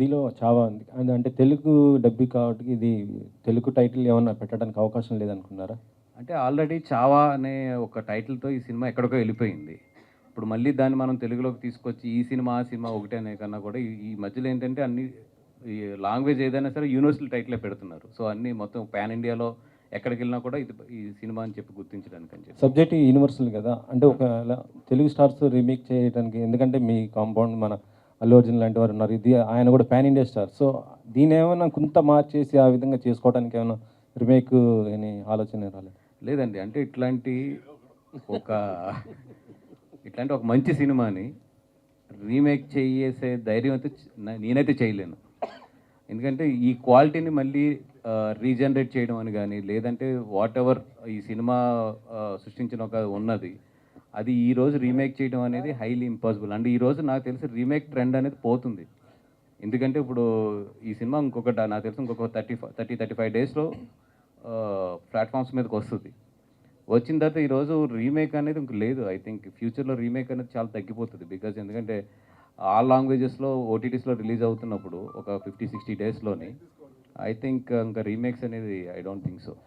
హిందీలో చావా ఉంది. అంటే తెలుగు డబ్బి కాబట్టి ఇది తెలుగు టైటిల్ ఏమన్నా పెట్టడానికి అవకాశం లేదనుకున్నారా? అంటే ఆల్రెడీ చావా అనే ఒక టైటిల్తో ఈ సినిమా ఎక్కడికో వెళ్ళిపోయింది. ఇప్పుడు మళ్ళీ దాన్ని మనం తెలుగులోకి తీసుకొచ్చి ఈ సినిమా ఆ సినిమా ఒకటే అనే కన్నా కూడా ఈ- ఈ మధ్యలో ఏంటంటే అన్ని ఈ లాంగ్వేజ్ ఏదైనా సరే యూనివర్సల్ టైటిలే పెడుతున్నారు. సో అన్ని మొత్తం పాన్ ఇండియాలో ఎక్కడికి వెళ్ళినా కూడా ఇది ఈ సినిమా అని చెప్పి గుర్తించడానికి అని చెప్పి. సబ్జెక్ట్ యూనివర్సల్ కదా. అంటే ఒక తెలుగు స్టార్స్ రీమేక్ చేయడానికి ఎందుకంటే మీ కాంపౌండ్ మన అల్లు అర్జున్ లాంటి వారు ఉన్నారు. ఇది ఆయన కూడా పాన్ ఇండియా స్టార్. సో దీని ఏమైనా కొంత మార్చేసి ఆ విధంగా చేసుకోవడానికి ఏమైనా రీమేక్ అని ఆలోచన రాలేదు? లేదండి. అంటే ఇట్లాంటి ఒక ఇట్లాంటి ఒక మంచి సినిమాని రీమేక్ చేసే ధైర్యం అయితే నేనైతే చేయలేను. ఎందుకంటే ఈ క్వాలిటీని మళ్ళీ రీజనరేట్ చేయడం అని కానీ లేదంటే వాట్ ఎవర్ ఈ సినిమా సృష్టించిన ఒక ఉన్నది అది ఈ రోజు రీమేక్ చేయడం అనేది హైలీ ఇంపాసిబుల్. అండ్ ఈ రోజు నాకు తెలిసి రీమేక్ ట్రెండ్ అనేది పోతుంది. ఎందుకంటే ఇప్పుడు ఈ సినిమా ఇంకొక నాకు తెలిసి ఇంకొక థర్టీ థర్టీ థర్టీ ఫైవ్ డేస్లో ప్లాట్ఫామ్స్ మీదకి వస్తుంది. వచ్చిన తర్వాత ఈరోజు రీమేక్ అనేది ఇంక లేదు. ఐ థింక్ ఫ్యూచర్లో రీమేక్ అనేది చాలా తగ్గిపోతుంది. బికాజ్ ఎందుకంటే ఆల్ లాంగ్వేజెస్లో ఓటీటీస్లో రిలీజ్ అవుతున్నప్పుడు ఒక ఫిఫ్టీ సిక్స్టీ డేస్లోని ఐ థింక్ ఇంకా రీమేక్స్ అనేది ఐ డోంట్ థింక్ సో.